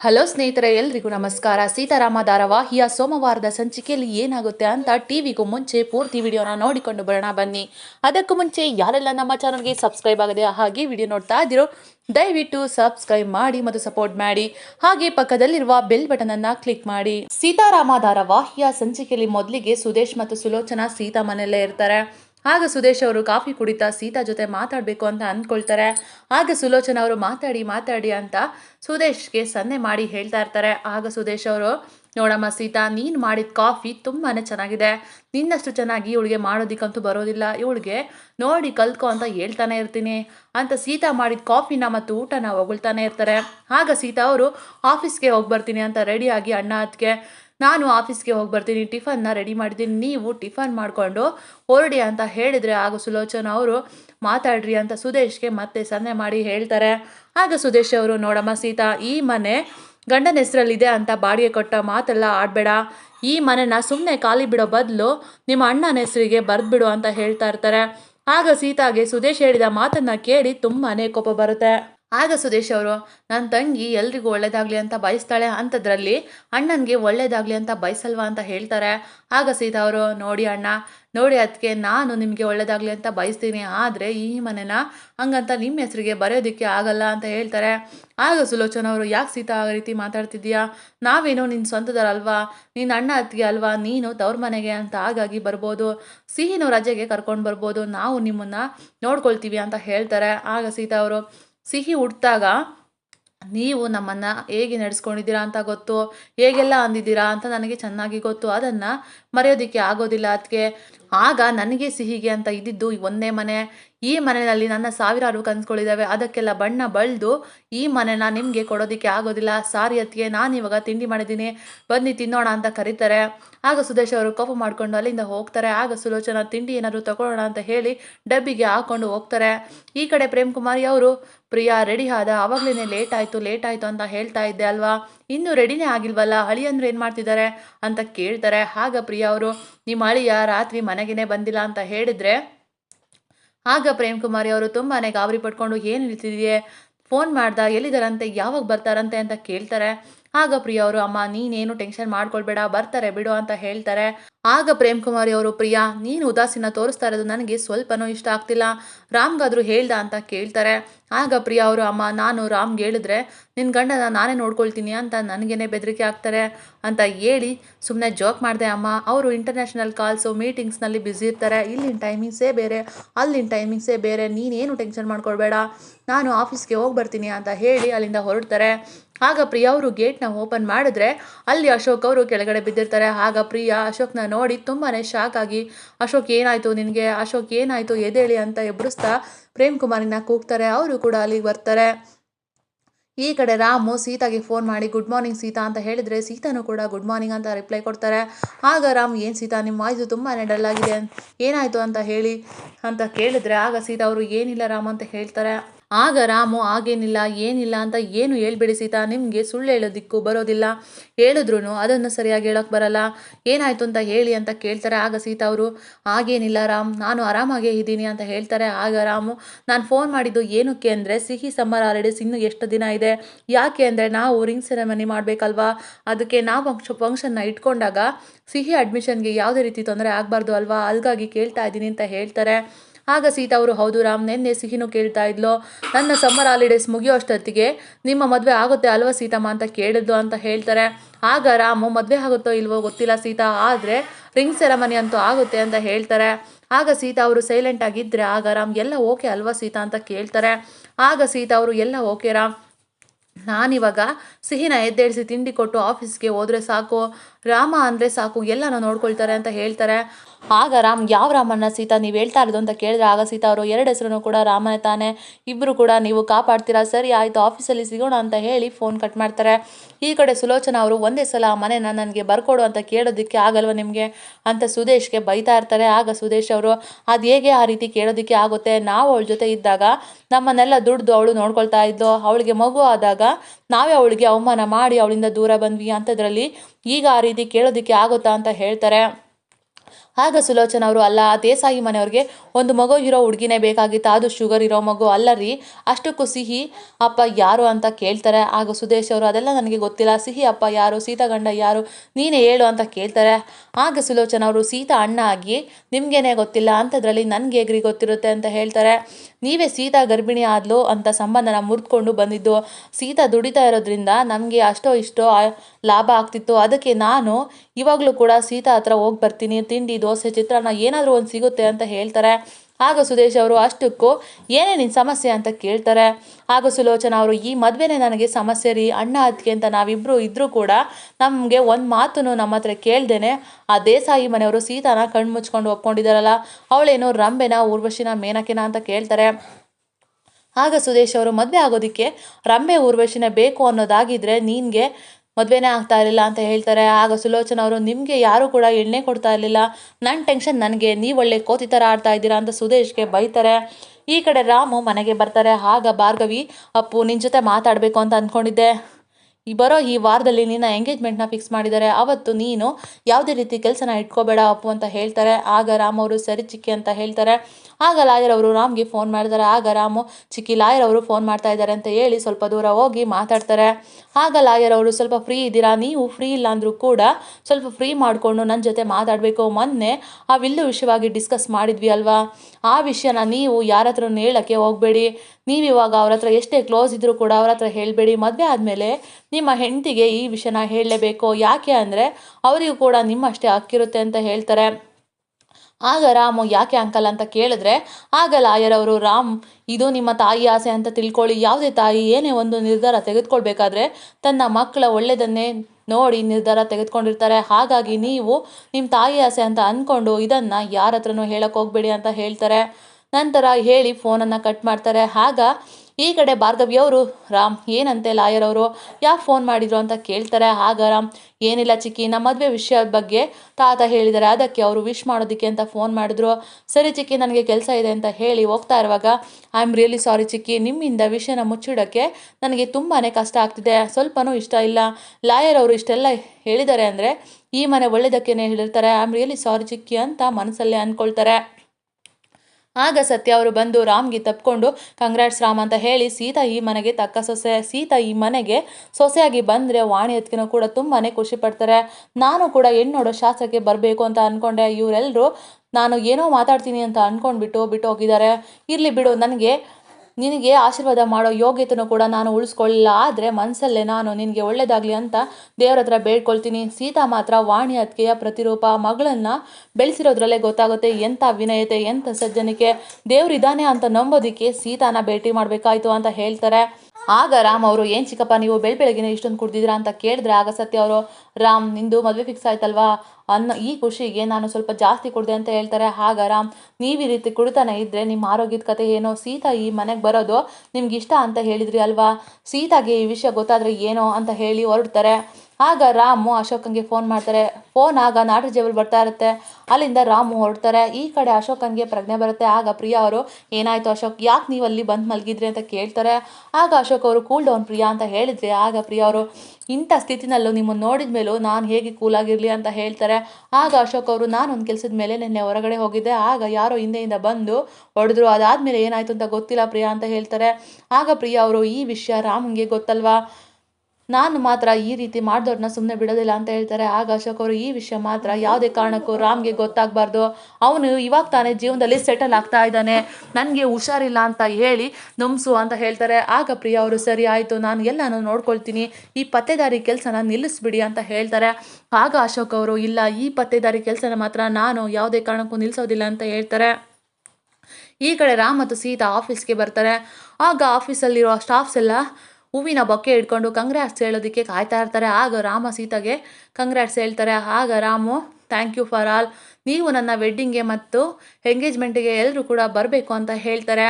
Hello ಸ್ನೇಹಿತರೆ, ಎಲ್ರಿಗೂ ನಮಸ್ಕಾರ. ಸೀತಾರಾಮ ಧಾರಾವಾಹಿಯ ಸೋಮವಾರದ ಸಂಚಿಕೆಯಲ್ಲಿ ಏನಾಗುತ್ತೆ ಅಂತ ಟಿವಿಗೂ ಮುಂಚೆ ಪೂರ್ತಿ ವಿಡಿಯೋನ ನೋಡಿಕೊಂಡು ಬರೋಣ ಬನ್ನಿ. ಅದಕ್ಕೂ ಮುಂಚೆ ಯಾರೆಲ್ಲ ನಮ್ಮ ಚಾನಲ್ಗೆ ಸಬ್ಸ್ಕ್ರೈಬ್ ಆಗದೆ ಹಾಗೆ ವಿಡಿಯೋ ನೋಡ್ತಾ ಇದ್ದೀರೋ, ದಯವಿಟ್ಟು ಸಬ್ಸ್ಕ್ರೈಬ್ ಮಾಡಿ, ಮತ್ತು ಸಪೋರ್ಟ್ ಮಾಡಿ. ಹಾಗೆ ಪಕ್ಕದಲ್ಲಿರುವ ಬೆಲ್ ಬಟನ್ ಅನ್ನ ಕ್ಲಿಕ್ ಮಾಡಿ. ಸೀತಾರಾಮ ಧಾರಾವಾಹಿಯ ಸಂಚಿಕೆಯಲ್ಲಿ ಮೊದಲಿಗೆ ಸುದೇಶ್ ಮತ್ತು ಸುಲೋಚನಾ ಸೀತಾ ಮನೆಯಲ್ಲೇ ಇರ್ತಾರೆ. ಆಗ ಸುದೇಶ್ ಅವರು ಕಾಫಿ ಕುಡಿತಾ ಸೀತಾ ಜೊತೆ ಮಾತಾಡಬೇಕು ಅಂತ ಅಂದ್ಕೊಳ್ತಾರೆ. ಆಗ ಸುಲೋಚನ ಅವರು ಮಾತಾಡಿ ಮಾತಾಡಿ ಅಂತ ಸುದೇಶ್ಗೆ ಸನ್ನೆ ಮಾಡಿ ಹೇಳ್ತಾ ಇರ್ತಾರೆ. ಆಗ ಸುದೇಶ್ ಅವರು, ನೋಡಮ್ಮ ಸೀತಾ, ನೀನು ಮಾಡಿದ ಕಾಫಿ ತುಂಬಾ ಚೆನ್ನಾಗಿದೆ. ನಿನ್ನಷ್ಟು ಚೆನ್ನಾಗಿ ಇವಳಿಗೆ ಮಾಡೋದಿಕ್ಕಂತೂ ಬರೋದಿಲ್ಲ. ಇವಳಿಗೆ ನೋಡಿ ಕಲ್ತ್ಕೊ ಅಂತ ಹೇಳ್ತಾನೆ ಇರ್ತೀನಿ ಅಂತ ಸೀತಾ ಮಾಡಿದ ಕಾಫಿನ ಮತ್ತು ಊಟನ ಹೊಗಳ್ತಾನೆ ಇರ್ತಾರೆ. ಆಗ ಸೀತಾ ಅವರು, ಆಫೀಸ್ಗೆ ಹೋಗಿ ಬರ್ತೀನಿ ಅಂತ ರೆಡಿಯಾಗಿ ಅಣ್ಣ ಅದಕ್ಕೆ ನಾನು ಆಫೀಸ್ಗೆ ಹೋಗಿ ಬರ್ತೀನಿ, ಟಿಫನ್ನ ರೆಡಿ ಮಾಡಿದ್ದೀನಿ, ನೀವು ಟಿಫನ್ ಮಾಡಿಕೊಂಡು ಹೊರಡಿ ಅಂತ ಹೇಳಿದರೆ ಆಗ ಸುಲೋಚನ ಅವರು ಮಾತಾಡ್ರಿ ಅಂತ ಸುದೇಶ್ಗೆ ಮತ್ತೆ ಸನ್ನೆ ಮಾಡಿ ಹೇಳ್ತಾರೆ. ಆಗ ಸುದೇಶ್ ಅವರು, ನೋಡಮ್ಮ ಸೀತಾ, ಈ ಮನೆ ಗಂಡನ ಹೆಸರಲ್ಲಿದೆ ಅಂತ ಬಾಡಿಗೆ ಕೊಟ್ಟ ಮಾತೆಲ್ಲ ಆಡಬೇಡ. ಈ ಮನೆನ ಸುಮ್ಮನೆ ಖಾಲಿ ಬಿಡೋ ಬದಲು ನಿಮ್ಮ ಅಣ್ಣನ ಹೆಸರಿಗೆ ಬರೆದ್ಬಿಡು ಅಂತ ಹೇಳ್ತಾ ಇರ್ತಾರೆ. ಆಗ ಸೀತಾಗೆ ಸುದೇಶ್ ಹೇಳಿದ ಮಾತನ್ನು ಕೇಳಿ ತುಂಬಾ ಕೋಪ ಬರುತ್ತೆ. ಆಗ ಸುದೇಶ್ ಅವರು ನನ್ನ ತಂಗಿ ಎಲ್ರಿಗೂ ಒಳ್ಳೇದಾಗ್ಲಿ ಅಂತ ಬಯಸ್ತಾಳೆ ಅಂಥದ್ರಲ್ಲಿ ಅಣ್ಣನಿಗೆ ಒಳ್ಳೇದಾಗ್ಲಿ ಅಂತ ಬಯಸಲ್ವಾ ಅಂತ ಹೇಳ್ತಾರೆ. ಆಗ ಸೀತಾ ಅವರು, ನೋಡಿ ಅಣ್ಣ, ನೋಡಿ ಅದಕ್ಕೆ ನಾನು ನಿಮಗೆ ಒಳ್ಳೇದಾಗ್ಲಿ ಅಂತ ಬಯಸ್ತೀನಿ. ಆದರೆ ಈ ಮನೆನ ಹಂಗಂತ ನಿಮ್ಮ ಹೆಸರಿಗೆ ಬರೆಯೋದಕ್ಕೆ ಆಗಲ್ಲ ಅಂತ ಹೇಳ್ತಾರೆ. ಆಗ ಸುಲೋಚನ ಅವರು, ಯಾಕೆ ಸೀತಾ ಆ ರೀತಿ ಮಾತಾಡ್ತಿದ್ದೀಯಾ? ನಾವೇನು ನಿನ್ನ ಸ್ವಂತದರಲ್ವಾ? ನಿನ್ನ ಅಣ್ಣ ಅತ್ತಿಗೆ ಅಲ್ವಾ? ನೀನು ತವ್ರ ಮನೆಗೆ ಅಂತ ಹಾಗಾಗಿ ಬರ್ಬೋದು. ಸಿಹಿನೂ ರಜೆಗೆ ಕರ್ಕೊಂಡು ಬರ್ಬೋದು. ನಾವು ನಿಮ್ಮನ್ನು ನೋಡ್ಕೊಳ್ತೀವಿ ಅಂತ ಹೇಳ್ತಾರೆ. ಆಗ ಸೀತಾ ಅವರು ಸಿಹಿ ಹುಟ್ಟಿದಾಗ ನೀವು ನಮ್ಮನ್ನು ಹೇಗೆ ನಡೆಸ್ಕೊಂಡಿದ್ದೀರಾ ಅಂತ ಗೊತ್ತು, ಹೇಗೆಲ್ಲ ಅಂದಿದ್ದೀರಾ ಅಂತ ನನಗೆ ಚೆನ್ನಾಗಿ ಗೊತ್ತು. ಅದನ್ನು ಮರೆಯೋದಕ್ಕೆ ಆಗೋದಿಲ್ಲ. ಅದಕ್ಕೆ ಆಗ ನನಗೆ ಸಿಹಿಗೆ ಅಂತ ಇದ್ದಿದ್ದು ಒಂದೇ ಮನೆ. ಈ ಮನೆಯಲ್ಲಿ ನನ್ನ ಸಾವಿರಾರು ಕನ್ಸ್ಗಳಿದ್ದಾವೆ ಅದಕ್ಕೆಲ್ಲ ಬಣ್ಣ ಬಳ್ದು ಈ ಮನೆನ ನಿಮಗೆ ಕೊಡೋದಕ್ಕೆ ಆಗೋದಿಲ್ಲ. ಸಾರಿ ಅತ್ತಿಗೆ, ನಾನು ಇವಾಗ ತಿಂಡಿ ಮಾಡಿದ್ದೀನಿ. ಬನ್ನಿ ತಿನ್ನೋಣ ಅಂತ ಕರೀತಾರೆ. ಆಗ ಸುದೇಶ್ ಅವರು ಕೋಪ ಮಾಡಿಕೊಂಡು ಅಲ್ಲಿಂದ ಹೋಗ್ತಾರೆ. ಆಗ ಸುಲೋಚನಾ, ತಿಂಡಿ ಏನಾದರೂ ತಗೊಳ್ಳೋಣ ಅಂತ ಹೇಳಿ ಡಬ್ಬಿಗೆ ಹಾಕೊಂಡು ಹೋಗ್ತಾರೆ. ಈ ಕಡೆ ಪ್ರೇಮ್ ಕುಮಾರಿ ಅವರು, ಪ್ರಿಯಾ ರೆಡಿ ಆದ. ಆವಾಗಲೇ ಲೇಟ್ ಆಯಿತು ಲೇಟ್ ಆಯಿತು ಅಂತ ಹೇಳ್ತಾ ಇದ್ದೆ ಅಲ್ವಾ? ಇನ್ನೂ ರೆಡಿನೇ ಆಗಿಲ್ವಲ್ಲ? ಅಳಿಯಂದ್ರೆ ಏನು ಮಾಡ್ತಿದ್ದಾರೆ? ಅಂತ ಕೇಳ್ತಾರೆ. ಆಗ ಪ್ರಿಯಾ ಅವರು, ನಿಮ್ಮ ಅಳಿಯ ರಾತ್ರಿ ಮನೆಗೇನೆ ಬಂದಿಲ್ಲ ಅಂತ ಹೇಳಿದ್ರೆ, ಆಗ ಪ್ರೇಮ್ ಕುಮಾರಿ ಅವರು ತುಂಬಾ ಗಾಬರಿ ಪಡ್ಕೊಂಡು ಏನು ನಿಲ್ತಿದೆಯೇ? ಫೋನ್ ಮಾಡ್ದ, ಎಲ್ಲಿದ್ದಾರಂತೆ? ಯಾವಾಗ ಬರ್ತಾರಂತೆ? ಅಂತ ಕೇಳ್ತಾರೆ. ಆಗ ಪ್ರಿಯ ಅವರು, ಅಮ್ಮ, ನೀನೇನು ಟೆನ್ಷನ್ ಮಾಡ್ಕೊಳ್ಬೇಡ, ಬರ್ತಾರೆ, ಬಿಡು ಅಂತ ಹೇಳ್ತಾರೆ. ಆಗ ಪ್ರೇಮ್ ಕುಮಾರಿ ಅವರು, ಪ್ರಿಯಾ, ನೀನು ಉದಾಸೀನ ತೋರಿಸ್ತಾ ಇರೋದು ನನಗೆ ಸ್ವಲ್ಪನೂ ಇಷ್ಟ ಆಗ್ತಿಲ್ಲ. ರಾಮ್ಗಾದ್ರೂ ಹೇಳ್ದ ಅಂತ ಕೇಳ್ತಾರೆ. ಆಗ ಪ್ರಿಯಾ ಅವರು, ಅಮ್ಮ, ನಾನು ರಾಮ್ಗೆ ಹೇಳಿದ್ರೆ ನಿನ್ನ ಗಂಡನ ನಾನೇ ನೋಡ್ಕೊಳ್ತೀನಿ ಅಂತ ನನಗೇನೆ ಬೆದರಿಕೆ ಆಗ್ತಾರೆ ಅಂತ ಹೇಳಿ ಸುಮ್ಮನೆ ಜೋಕ್ ಮಾಡಿದೆ, ಅಮ್ಮ, ಅವರು ಇಂಟರ್ನ್ಯಾಷನಲ್ ಕಾಲ್ಸು ಮೀಟಿಂಗ್ಸ್ನಲ್ಲಿ ಬ್ಯುಸಿ ಇರ್ತಾರೆ. ಇಲ್ಲಿನ ಟೈಮಿಂಗ್ಸೇ ಬೇರೆ, ಅಲ್ಲಿನ ಟೈಮಿಂಗ್ಸೇ ಬೇರೆ. ನೀನೇನು ಟೆನ್ಷನ್ ಮಾಡ್ಕೊಳ್ಬೇಡ. ನಾನು ಆಫೀಸ್ಗೆ ಹೋಗಿ ಬರ್ತೀನಿ ಅಂತ ಹೇಳಿ ಅಲ್ಲಿಂದ ಹೊರಡ್ತಾರೆ. ಆಗ ಪ್ರಿಯಾ ಅವರು ಗೇಟ್ನ ಓಪನ್ ಮಾಡಿದ್ರೆ ಅಲ್ಲಿ ಅಶೋಕ್ ಅವರು ಕೆಳಗಡೆ ಬಿದ್ದಿರ್ತಾರೆ. ಆಗ ಪ್ರಿಯಾ ಅಶೋಕ್ನ ನೋಡಿ ತುಂಬಾ ಶಾಕ್ ಆಗಿ, ಅಶೋಕ್ ಏನಾಯಿತು ನಿನಗೆ? ಅಶೋಕ್ ಏನಾಯಿತು? ಎದೇಳಿ ಅಂತ ಎಬ್ಬಿಸ್ತಾ ಪ್ರೇಮ್ ಕುಮಾರಿನ ಕೂಗ್ತಾರೆ. ಅವರು ಕೂಡ ಅಲ್ಲಿಗೆ ಬರ್ತಾರೆ. ಈ ಕಡೆ ರಾಮು ಸೀತಾಗೆ ಫೋನ್ ಮಾಡಿ ಗುಡ್ ಮಾರ್ನಿಂಗ್ ಸೀತಾ ಅಂತ ಹೇಳಿದರೆ ಸೀತಾನು ಕೂಡ ಗುಡ್ ಮಾರ್ನಿಂಗ್ ಅಂತ ರಿಪ್ಲೈ ಕೊಡ್ತಾರೆ. ಆಗ ರಾಮ್, ಏನು ಸೀತಾ ನಿಮ್ಮ ವಾಯ್ಸು ತುಂಬಾ ಡಲ್ ಆಗಿದೆ. ಏನಾಯಿತು? ಅಂತ ಹೇಳಿ, ಅಂತ ಕೇಳಿದ್ರೆ ಆಗ ಸೀತಾ ಅವರು, ಏನಿಲ್ಲ ರಾಮ್ ಅಂತ ಹೇಳ್ತಾರೆ. ಆಗ ರಾಮು ಆಗೇನಿಲ್ಲ ಏನಿಲ್ಲ ಅಂತ ಏನು ಹೇಳ್ಬೇಡಿ ಸೀತಾ, ನಿಮಗೆ ಸುಳ್ಳು ಹೇಳೋದಿಕ್ಕೂ ಬರೋದಿಲ್ಲ. ಹೇಳಿದ್ರು ಅದನ್ನು ಸರಿಯಾಗಿ ಹೇಳೋಕ್ಕೆ ಬರಲ್ಲ. ಏನಾಯಿತು ಅಂತ ಹೇಳಿ ಅಂತ ಕೇಳ್ತಾರೆ. ಆಗ ಸೀತಾ ಅವರು ಆಗೇನಿಲ್ಲ ರಾಮ್, ನಾನು ಆರಾಮಾಗೇ ಇದ್ದೀನಿ ಅಂತ ಹೇಳ್ತಾರೆ. ಆಗ ರಾಮು, ನಾನು ಫೋನ್ ಮಾಡಿದ್ದು ಏನಕ್ಕೆ ಅಂದರೆ, ಸಿಹಿ ಸಮ್ಮರ್ ಹಾಲಿಡೇಸ್ ಸಿನ್ನು ಎಷ್ಟು ದಿನ ಇದೆ? ಯಾಕೆ ಅಂದರೆ, ನಾವು ರಿಂಗ್ ಸೆರೆಮನಿ ಮಾಡಬೇಕಲ್ವಾ? ಅದಕ್ಕೆ ನಾವು ಫಂಕ್ಷ ಫಂಕ್ಷನ್ನ ಇಟ್ಕೊಂಡಾಗ ಸಿಹಿ ಅಡ್ಮಿಷನ್ಗೆ ಯಾವುದೇ ರೀತಿ ತೊಂದರೆ ಆಗಬಾರ್ದು ಅಲ್ವಾ? ಅಲ್ಗಾಗಿ ಕೇಳ್ತಾ ಇದ್ದೀನಿ ಅಂತ ಹೇಳ್ತಾರೆ. ಆಗ ಸೀತಾ ಅವರು, ಹೌದು ರಾಮ್, ನೆನ್ನೆ ಸಿಹಿನೂ ಕೇಳ್ತಾ ಇದ್ಲು. ನನ್ನ ಸಮ್ಮರ್ ಹಾಲಿಡೇಸ್ ಮುಗಿಯೋ ಅಷ್ಟೊತ್ತಿಗೆ ನಿಮ್ಮ ಮದುವೆ ಆಗುತ್ತೆ ಅಲ್ವಾ ಸೀತಮ್ಮ ಅಂತ ಕೇಳಿದ್ಲು ಅಂತ ಹೇಳ್ತಾರೆ. ಆಗ ರಾಮು, ಮದುವೆ ಆಗುತ್ತೋ ಇಲ್ವೋ ಗೊತ್ತಿಲ್ಲ ಸೀತಾ, ಆದರೆ ರಿಂಗ್ ಸೆರೆಮನಿ ಅಂತೂ ಆಗುತ್ತೆ ಅಂತ ಹೇಳ್ತಾರೆ. ಆಗ ಸೀತಾ ಅವರು ಸೈಲೆಂಟ್ ಆಗಿದ್ದರೆ ಆಗ ರಾಮ್, ಎಲ್ಲ ಓಕೆ ಅಲ್ವಾ ಸೀತಾ ಅಂತ ಕೇಳ್ತಾರೆ. ಆಗ ಸೀತಾ ಅವರು, ಎಲ್ಲ ಓಕೆ ರಾಮ್. ನಾನಿವಾಗ ಸಿಹಿನ ಎದ್ದೇಳಿಸಿ ತಿಂಡಿ ಕೊಟ್ಟು ಆಫೀಸ್ಗೆ ಹೋದರೆ ಸಾಕು. ರಾಮ ಅಂದರೆ ಸಾಕು. ಎಲ್ಲನೂ ನೋಡ್ಕೊಳ್ತಾರೆ ಅಂತ ಹೇಳ್ತಾರೆ. ಆಗ ರಾಮ್, ಯಾವ ರಾಮನ ಸೀತಾ, ನೀವು ಹೇಳ್ತಾ ಇರೋದು ಅಂತ ಕೇಳಿದ್ರೆ ಆಗ ಸೀತಾ ಅವರು ಎರಡು ಹೆಸರು ಕೂಡ ರಾಮನೇ ತಾನೆ. ಇಬ್ಬರು ಕೂಡ ನೀವು ಕಾಪಾಡ್ತೀರಾ? ಸರಿ, ಆಯಿತು, ಆಫೀಸಲ್ಲಿ ಸಿಗೋಣ ಅಂತ ಹೇಳಿ ಫೋನ್ ಕಟ್ ಮಾಡ್ತಾರೆ. ಈ ಕಡೆ ಸುಲೋಚನಾ ಅವರು ಒಂದೇ ಸಲ ಆ ಮನೆನ ನನಗೆ ಬರ್ಕೊಡು ಅಂತ ಕೇಳೋದಕ್ಕೆ ಆಗಲ್ವ ನಿಮಗೆ? ಅಂತ ಸುದೇಶ್ಗೆ ಬೈತಾ ಇರ್ತಾರೆ. ಆಗ ಸುದೇಶ್ ಅವರು, ಅದು ಹೇಗೆ ಆ ರೀತಿ ಕೇಳೋದಕ್ಕೆ ಆಗುತ್ತೆ? ನಾವು ಅವಳ ಜೊತೆ ಇದ್ದಾಗ ನಮ್ಮನ್ನೆಲ್ಲ ದುಡ್ದು ಅವಳು ನೋಡ್ಕೊಳ್ತಾ ಇದ್ದು ಅವಳಿಗೆ ಮಗು ಆದಾಗ ನಾವೇ ಅವಳಿಗೆ ಅವಮಾನ ಮಾಡಿ ಅವಳಿಂದ ದೂರ ಬಂದ್ವಿ ಅಂಥದ್ರಲ್ಲಿ ಈಗ ಆ ರೀತಿ ಕೇಳೋದಕ್ಕೆ ಆಗುತ್ತಾ ಅಂತ ಹೇಳ್ತಾರೆ. ಆಗ ಸುಲೋಚನ ಅವರು, ಅಲ್ಲ, ದೇಸಾಯಿ ಮನೆಯವ್ರಿಗೆ ಒಂದು ಮಗು ಇರೋ ಹುಡುಗಿನೇ ಬೇಕಾಗಿತ್ತು. ಅದು ಶುಗರ್ ಇರೋ ಮಗು ಅಲ್ಲ ರೀ. ಅಷ್ಟಕ್ಕೂ ಸಿಹಿ. ಅಪ್ಪ, ಯಾರು ಅಂತ ಕೇಳ್ತಾರೆ. ಆಗ ಸುದೇಶ್ ಅವರು, ಅದೆಲ್ಲ ನನಗೆ ಗೊತ್ತಿಲ್ಲ. ಸಿಹಿ ಅಪ್ಪ ಯಾರು? ಸೀತಾ ಗಂಡ ಯಾರು? ನೀನೇ ಹೇಳು ಅಂತ ಕೇಳ್ತಾರೆ. ಆಗ ಸುಲೋಚನ ಅವರು, ಸೀತಾ ಅಣ್ಣ ಆಗಿ ನಿಮಗೇನೆ ಗೊತ್ತಿಲ್ಲ? ಅಂಥದ್ರಲ್ಲಿ ನನಗೆ ಹೇಗ್ರಿ ಗೊತ್ತಿರುತ್ತೆ? ಅಂತ ಹೇಳ್ತಾರೆ. ನೀವೇ ಸೀತಾ ಗರ್ಭಿಣಿ ಆದ್ಲು ಅಂತ ಸಂಬಂಧನ ಮುರಿದ್ಕೊಂಡು ಬಂದಿದ್ದು. ಸೀತಾ ದುಡಿತಾ ಇರೋದ್ರಿಂದ ನಮಗೆ ಅಷ್ಟೋ ಇಷ್ಟೋ ಲಾಭ ಆಗ್ತಿತ್ತು. ಅದಕ್ಕೆ ನಾನು ಇವಾಗಲೂ ಕೂಡ ಸೀತಾ ಹತ್ರ ಹೋಗಿ ಬರ್ತೀನಿ. ತಿಂಡಿ ದೋಸೆ ಚಿತ್ರಾನ್ನ ಏನಾದರೂ ಒಂದು ಸಿಗುತ್ತೆ ಅಂತ ಹೇಳ್ತಾರೆ. ಆಗ ಸುದೇಶ್ ಅವರು, ಅಷ್ಟಕ್ಕೂ ಏನೇ ನಿನ್ನ ಸಮಸ್ಯೆ ಅಂತ ಕೇಳ್ತಾರೆ. ಆಗ ಸುಲೋಚನ ಅವರು, ಈ ಮದುವೆನೇ ನನಗೆ ಸಮಸ್ಯೆ ರೀ. ಅಣ್ಣ ಅದಕ್ಕೆ ಅಂತ ನಾವಿಬ್ಬರು ಇದ್ದರೂ ಕೂಡ ನಮಗೆ ಒಂದು ಮಾತನ್ನು ನಮ್ಮ ಹತ್ರ ಕೇಳ್ದೇನೆ. ಆ ದೇಸಾಯಿ ಮನೆಯವರು ಸೀತಾನ ಕಣ್ಣು ಮುಚ್ಕೊಂಡು ಒಪ್ಕೊಂಡಿದ್ದಾರಲ್ಲ. ಅವಳೇನು ರಂಬೆನ, ಊರ್ವಶಿನ, ಮೇನಕೆನ ಅಂತ ಕೇಳ್ತಾರೆ. ಆಗ ಸುದೇಶ್ ಅವರು, ಮದುವೆ ಆಗೋದಕ್ಕೆ ರಂಬೆ, ಊರ್ವಶಿನ ಬೇಕು ಅನ್ನೋದಾಗಿದ್ರೆ ನಿನಗೆ ಮದುವೆನೇ ಆಗ್ತಾ ಇರಲಿಲ್ಲ ಅಂತ ಹೇಳ್ತಾರೆ. ಆಗ ಸುಲೋಚನ ಅವರು, ನಿಮಗೆ ಯಾರೂ ಕೂಡ ಎಣ್ಣೆ ಕೊಡ್ತಾ ಇರಲಿಲ್ಲ. ನನ್ನ ಟೆನ್ಷನ್ ನನಗೆ. ನೀವು ಒಳ್ಳೆ ಕೋತಿ ಥರ ಆಡ್ತಾ ಇದ್ದೀರಾ ಅಂತ ಸುದೇಶ್ಗೆ ಬೈತಾರೆ. ಈ ಕಡೆ ರಾಮು ಮನೆಗೆ ಬರ್ತಾರೆ. ಆಗ ಭಾರ್ಗವಿ, ಅಪ್ಪು ನಿನ್ನ ಜೊತೆ ಮಾತಾಡಬೇಕು ಅಂತ ಅಂದ್ಕೊಂಡಿದ್ದೆ ಈ ಬರೋ ಈ ವಾರದಲ್ಲಿ ನಿನ್ನ ಎಂಗೇಜ್ಮೆಂಟ್ನ ಫಿಕ್ಸ್ ಮಾಡಿದ್ದಾರೆ ಅವತ್ತು ನೀನು ಯಾವುದೇ ರೀತಿ ಕೆಲಸನ ಇಟ್ಕೋಬೇಡ ಅಪ್ಪು ಅಂತ ಹೇಳ್ತಾರೆ. ಆಗ ರಾಮ್ ಅವರು, ಸರಿ ಚಿಕ್ಕಿ ಅಂತ ಹೇಳ್ತಾರೆ. ಆಗ ಲಾಯರ್ ಅವರು ರಾಮ್ಗೆ ಫೋನ್ ಮಾಡ್ತಾರೆ. ಆಗ ರಾಮು, ಚಿಕ್ಕಿ ಲಾಯರ್ ಅವರು ಫೋನ್ ಮಾಡ್ತಾ ಇದ್ದಾರೆ ಅಂತ ಹೇಳಿ ಸ್ವಲ್ಪ ದೂರ ಹೋಗಿ ಮಾತಾಡ್ತಾರೆ. ಆಗ ಲಾಯರ್ ಅವರು, ಸ್ವಲ್ಪ ಫ್ರೀ ಇದ್ದೀರಾ? ನೀವು ಫ್ರೀ ಇಲ್ಲ ಅಂದರೂ ಕೂಡ ಸ್ವಲ್ಪ ಫ್ರೀ ಮಾಡಿಕೊಂಡು ನನ್ನ ಜೊತೆ ಮಾತಾಡಬೇಕು. ಮೊನ್ನೆ ಆ ವಿಲ್ಲು ವಿಷಯವಾಗಿ ಡಿಸ್ಕಸ್ ಮಾಡಿದ್ವಿ ಅಲ್ವಾ? ಆ ವಿಷಯನ ನೀವು ಯಾರ ಹತ್ರನೂ ಹೇಳೋಕ್ಕೆ ಹೋಗಬೇಡಿ. ನೀವು ಇವಾಗ ಅವ್ರ ಹತ್ರ ಎಷ್ಟೇ ಕ್ಲೋಸ್ ಇದ್ದರೂ ಕೂಡ ಅವ್ರ ಹತ್ರ ಹೇಳಬೇಡಿ. ಮದುವೆ ಆದಮೇಲೆ ನಿಮ್ಮ ಹೆಂಡತಿಗೆ ಈ ವಿಷಯನ ಹೇಳಲೇಬೇಕು? ಯಾಕೆ ಅಂದರೆ ಅವರಿಗೂ ಕೂಡ ನಿಮ್ಮಷ್ಟೇ ಹಕ್ಕಿರುತ್ತೆ ಅಂತ ಹೇಳ್ತಾರೆ. ಆಗ ರಾಮು, ಯಾಕೆ ಅಂಕಲ್ ಅಂತ ಕೇಳಿದ್ರೆ, ಆಗ ಲಾಯರ್ ಅವರು, ರಾಮ್, ಇದು ನಿಮ್ಮ ತಾಯಿ ಆಸೆ ಅಂತ ತಿಳ್ಕೊಳ್ಳಿ. ಯಾವುದೇ ತಾಯಿ ಏನೇ ಒಂದು ನಿರ್ಧಾರ ತೆಗೆದುಕೊಳ್ಬೇಕಾದ್ರೆ ತನ್ನ ಮಕ್ಕಳ ಒಳ್ಳೆಯದನ್ನೇ ನೋಡಿ ನಿರ್ಧಾರ ತೆಗೆದುಕೊಂಡಿರ್ತಾರೆ. ಹಾಗಾಗಿ ನೀವು ನಿಮ್ಮ ತಾಯಿ ಆಸೆ ಅಂತ ಅಂದ್ಕೊಂಡು ಇದನ್ನು ಯಾರ ಹತ್ರನೂ ಹೇಳಕ್ಕೆ ಹೋಗಬೇಡಿ ಅಂತ ಹೇಳ್ತಾರೆ. ನಂತರ ಹೇಳಿ ಫೋನನ್ನು ಕಟ್ ಮಾಡ್ತಾರೆ. ಆಗ ಈ ಕಡೆ ಭಾರ್ಗವಿ ಅವರು, ರಾಮ್, ಏನಂತೆ ಲಾಯರ್ ಅವರು? ಯಾಕೆ ಫೋನ್ ಮಾಡಿದ್ರು ಅಂತ ಕೇಳ್ತಾರೆ. ಆಗ ರಾಮ್, ಏನಿಲ್ಲ ಚಿಕ್ಕಿ ನಮ್ಮ ಮದುವೆ ವಿಷಯದ ಬಗ್ಗೆ ತಾತ ಹೇಳಿದ್ದಾರೆ ಅದಕ್ಕೆ ಅವರು ವಿಶ್ ಮಾಡೋದಕ್ಕೆ ಅಂತ ಫೋನ್ ಮಾಡಿದ್ರು. ಸರಿ ಚಿಕ್ಕಿ, ನನಗೆ ಕೆಲಸ ಇದೆ ಅಂತ ಹೇಳಿ ಹೋಗ್ತಾ ಇರುವಾಗ ಐ ಆಮ್ ರಿಯಲಿ ಸಾರಿ ಚಿಕ್ಕಿ. ನಿಮ್ಮಿಂದ ವಿಷಯನ ಮುಚ್ಚಿಡೋಕ್ಕೆ ನನಗೆ ತುಂಬಾ ಕಷ್ಟ ಆಗ್ತಿದೆ. ಸ್ವಲ್ಪನೂ ಇಷ್ಟ ಇಲ್ಲ. ಲಾಯರ್ ಅವರು ಇಷ್ಟೆಲ್ಲ ಹೇಳಿದ್ದಾರೆ ಅಂದರೆ ಈ ಮನೆ ಒಳ್ಳೆಯದಕ್ಕೇನೆ ಹೇಳಿರ್ತಾರೆ. ಐ ಆಮ್ ರಿಯಲಿ ಸಾರಿ ಚಿಕ್ಕಿ ಅಂತ ಮನಸ್ಸಲ್ಲೇ ಅಂದ್ಕೊಳ್ತಾರೆ ಆಗ ಸತ್ಯ ಅವರು ಬಂದು ರಾಮ್ಗೆ ತಪ್ಪಿಕೊಂಡು ಕಂಗ್ರಾಟ್ಸ್ ರಾಮ್ ಅಂತ ಹೇಳಿ ಸೀತಾ ಈ ಮನೆಗೆ ತಕ್ಕ ಸೊಸೆ, ಸೀತಾ ಈ ಮನೆಗೆ ಸೊಸೆಯಾಗಿ ಬಂದರೆ ವಾಣಿ ಅದಕ್ಕಿನೂ ಕೂಡ ತುಂಬಾ ಖುಷಿ ಪಡ್ತಾರೆ. ನಾನು ಕೂಡ ಹೆಣ್ಣು ಶಾಸ್ತ್ರಕ್ಕೆ ಬರಬೇಕು ಅಂತ ಅಂದ್ಕೊಂಡೆ ಇವರೆಲ್ಲರೂ ನಾನು ಏನೋ ಮಾತಾಡ್ತೀನಿ ಅಂತ ಅಂದ್ಕೊಂಡ್ಬಿಟ್ಟು ಬಿಟ್ಟು ಹೋಗಿದ್ದಾರೆ ಇರಲಿ ಬಿಡು, ನನಗೆ ನಿನಗೆ ಆಶೀರ್ವಾದ ಮಾಡೋ ಯೋಗ್ಯತೆನೂ ಕೂಡ ನಾನು ಉಳಿಸ್ಕೊಳ್ಳಿಲ್ಲ. ಆದರೆ ಮನಸ್ಸಲ್ಲೇ ನಾನು ನಿನಗೆ ಒಳ್ಳೆಯದಾಗಲಿ ಅಂತ ದೇವ್ರ ಹತ್ರ ಬೇಡ್ಕೊಳ್ತೀನಿ. ಸೀತಾ ಮಾತ್ರ ವಾಣಿ ಅತ್ತಿಗೆಯ ಪ್ರತಿರೂಪ. ಮಗಳನ್ನು ಬೆಳೆಸಿರೋದ್ರಲ್ಲೇ ಗೊತ್ತಾಗುತ್ತೆ ಎಂಥ ವಿನಯತೆ ಎಂಥ ಸಜ್ಜನಿಕೆ. ದೇವ್ರಿದ್ದಾನೆ ಅಂತ ನಂಬೋದಕ್ಕೆ ಸೀತಾನ ಭೇಟಿ ಮಾಡಬೇಕಾಯ್ತು ಅಂತ ಹೇಳ್ತಾರೆ. ಆಗ ರಾಮ್ ಅವರು, ಏನು ಚಿಕ್ಕಪ್ಪ, ನೀವು ಬೆಳ ಬೆಳಗ್ಗೆ ಇಷ್ಟೊಂದು ಕುಡ್ದಿದ್ದೀರಾ ಅಂತ ಕೇಳಿದ್ರೆ ಆಗ ಸತ್ಯ ಅವರು, ರಾಮ್, ನಿಂದು ಮದುವೆ ಫಿಕ್ಸ್ ಆಯ್ತಲ್ವಾ? ಅನ್ನೋ ಈ ಖುಷಿಗೆ ನಾನು ಸ್ವಲ್ಪ ಜಾಸ್ತಿ ಕುಡಿದೆ ಅಂತ ಹೇಳ್ತಾರೆ. ಆಗ ರಾಮ್, ನೀವು ಈ ರೀತಿ ಕುಡಿತಾನೆ ಇದ್ದರೆ ನಿಮ್ಮ ಆರೋಗ್ಯದ ಕತೆ ಏನೋ? ಸೀತಾ ಈ ಮನೆಗೆ ಬರೋದು ನಿಮ್ಗೆ ಇಷ್ಟ ಅಂತ ಹೇಳಿದ್ರಿ ಅಲ್ವಾ? ಸೀತಾಗೆ ಈ ವಿಷಯ ಗೊತ್ತಾದರೆ ಏನೋ ಅಂತ ಹೇಳಿ ಹೊರಡ್ತಾರೆ. ಆಗ ರಾಮು ಅಶೋಕನ್ಗೆ ಫೋನ್ ಮಾಡ್ತಾರೆ. ಫೋನ್ ಆಗ ನಾಟಕ ಜೇಬಲ್ ಬರ್ತಾ ಇರುತ್ತೆ. ಅಲ್ಲಿಂದ ರಾಮು ಹೊರಡ್ತಾರೆ. ಈ ಕಡೆ ಅಶೋಕನ್ಗೆ ಪ್ರಜ್ಞೆ ಬರುತ್ತೆ. ಆಗ ಪ್ರಿಯಾ ಅವರು, ಏನಾಯ್ತು ಅಶೋಕ್? ಯಾಕೆ ನೀವು ಅಲ್ಲಿ ಬಂದು ಮಲಗಿದ್ರಿ ಅಂತ ಕೇಳ್ತಾರೆ. ಆಗ ಅಶೋಕ್ ಅವರು ಕೂಲ್ ಡೌನ್ ಪ್ರಿಯಾ ಅಂತ ಹೇಳಿದ್ರೆ, ಆಗ ಪ್ರಿಯಾ ಅವರು, ಇಂಥ ಸ್ಥಿತಿನಲ್ಲೂ ನಿಮ್ಮನ್ನು ನೋಡಿದ ಮೇಲೂ ನಾನು ಹೇಗೆ ಕೂಲಾಗಿರಲಿ ಅಂತ ಹೇಳ್ತಾರೆ. ಆಗ ಅಶೋಕ್ ಅವರು ನಾನು ಒಂದು ಕೆಲಸದ ಮೇಲೆ ನಿನ್ನೆ ಹೊರಗಡೆ ಹೋಗಿದ್ದೆ. ಆಗ ಯಾರೋ ಹಿಂದೆಯಿಂದ ಬಂದು ಹೊಡೆದ್ರು. ಅದಾದಮೇಲೆ ಏನಾಯ್ತು ಅಂತ ಗೊತ್ತಿಲ್ಲ ಪ್ರಿಯಾ ಅಂತ ಹೇಳ್ತಾರೆ. ಆಗ ಪ್ರಿಯಾ ಅವರು, ಈ ವಿಷಯ ರಾಮನ್ಗೆ ಗೊತ್ತಲ್ವಾ? ನಾನು ಮಾತ್ರ ಈ ರೀತಿ ಮಾಡಿದವ್ರನ್ನ ಸುಮ್ಮನೆ ಬಿಡೋದಿಲ್ಲ ಅಂತ ಹೇಳ್ತಾರೆ. ಆಗ ಅಶೋಕ್ ಅವರು ಈ ವಿಷಯ ಮಾತ್ರ ಯಾವುದೇ ಕಾರಣಕ್ಕೂ ರಾಮ್ಗೆ ಗೊತ್ತಾಗಬಾರ್ದು. ಅವನು ಇವಾಗ ತಾನೇ ಜೀವನದಲ್ಲಿ ಸೆಟಲ್ ಆಗ್ತಾ ಇದ್ದಾನೆ. ನನಗೆ ಹುಷಾರಿಲ್ಲ ಅಂತ ಹೇಳಿ ನುಮ್ಸು ಅಂತ ಹೇಳ್ತಾರೆ. ಆಗ ಪ್ರಿಯಾ ಅವರು, ಸರಿ ಆಯಿತು, ನಾನು ಎಲ್ಲಾನು ನೋಡ್ಕೊಳ್ತೀನಿ. ಈ ಪತ್ತೆದಾರಿ ಕೆಲಸನ ನಿಲ್ಲಿಸ್ಬಿಡಿ ಅಂತ ಹೇಳ್ತಾರೆ. ಆಗ ಅಶೋಕ್ ಅವರು, ಇಲ್ಲ, ಈ ಪತ್ತೆದಾರಿ ಕೆಲಸನ ಮಾತ್ರ ನಾನು ಯಾವುದೇ ಕಾರಣಕ್ಕೂ ನಿಲ್ಲಿಸೋದಿಲ್ಲ ಅಂತ ಹೇಳ್ತಾರೆ. ಈ ಕಡೆ ರಾಮ್ ಮತ್ತು ಸೀತಾ ಆಫೀಸ್ಗೆ ಬರ್ತಾರೆ. ಆಗ ಆಫೀಸಲ್ಲಿರೋ ಸ್ಟಾಫ್ಸ್ ಎಲ್ಲ ಹೂವಿನ ಬೊಕ್ಕೆ ಇಟ್ಕೊಂಡು ಕಂಗ್ರಾಟ್ಸ್ ಹೇಳೋದಕ್ಕೆ ಕಾಯ್ತಾ ಇರ್ತಾರೆ. ಆಗ ರಾಮ ಸೀತೆಗೆ ಕಂಗ್ರಾಟ್ಸ್ ಹೇಳ್ತಾರೆ. ಆಗ Ramu thank you for all ನೀವು ನನ್ನ ವೆಡ್ಡಿಂಗ್ಗೆ ಮತ್ತು ಎಂಗೇಜ್ಮೆಂಟಿಗೆ ಎಲ್ಲರೂ ಕೂಡ ಬರಬೇಕು ಅಂತ ಹೇಳ್ತಾರೆ.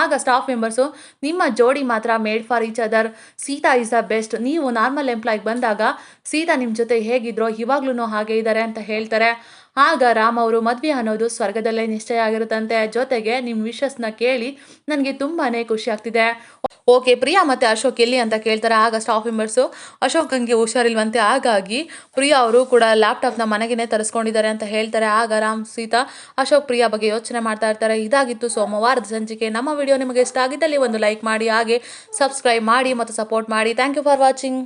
ಆಗ ಸ್ಟಾಫ್ ಮೆಂಬರ್ಸು ನಿಮ್ಮ ಜೋಡಿ ಮಾತ್ರ made for each other Sita is the best ನೀವು ನಾರ್ಮಲ್ ಎಂಪ್ಲಾಯ್ಗೆ ಬಂದಾಗ ಸೀತಾ ನಿಮ್ಮ ಜೊತೆ ಹೇಗಿದ್ರೋ ಇವಾಗ್ಲೂ ಹಾಗೆ ಇದ್ದಾರೆ ಅಂತ ಹೇಳ್ತಾರೆ. ಆಗ ರಾಮ್ ಅವರು ಮದುವೆ ಅನ್ನೋದು ಸ್ವರ್ಗದಲ್ಲೇ ನಿಶ್ಚಯ ಆಗಿರುತ್ತಂತೆ ಜೊತೆಗೆ ನಿಮ್ಮ ವಿಶಸ್ನ ಕೇಳಿ ನನಗೆ ತುಂಬಾ ಖುಷಿ ಆಗ್ತಿದೆ. ಓಕೆ, ಪ್ರಿಯಾ ಮತ್ತು ಅಶೋಕ್ ಎಲ್ಲಿ ಅಂತ ಕೇಳ್ತಾರೆ. ಆಗ ಸ್ಟಾಫ್ ಮೆಂಬರ್ಸು ಅಶೋಕಂಗೆ ಹುಷಾರಿಲ್ವಂತೆ. ಹಾಗಾಗಿ ಪ್ರಿಯಾ ಅವರು ಕೂಡ ಲ್ಯಾಪ್ಟಾಪ್ನ ಮನೆಗೇನೆ ತರಿಸ್ಕೊಂಡಿದ್ದಾರೆ ಅಂತ ಹೇಳ್ತಾರೆ. ಆಗ ರಾಮ್, ಸೀತಾ, ಅಶೋಕ್, ಪ್ರಿಯಾ ಬಗ್ಗೆ ಯೋಚನೆ ಮಾಡ್ತಾ ಇರ್ತಾರೆ. ಇದಾಗಿತ್ತು ಸೋಮವಾರದ ಸಂಚಿಕೆ. ನಮ್ಮ ವಿಡಿಯೋ ನಿಮಗೆ ಇಷ್ಟ ಆಗಿದ್ದಲ್ಲಿ ಒಂದು ಲೈಕ್ ಮಾಡಿ, ಹಾಗೆ ಸಬ್ಸ್ಕ್ರೈಬ್ ಮಾಡಿ ಮತ್ತು ಸಪೋರ್ಟ್ ಮಾಡಿ. Thank you for watching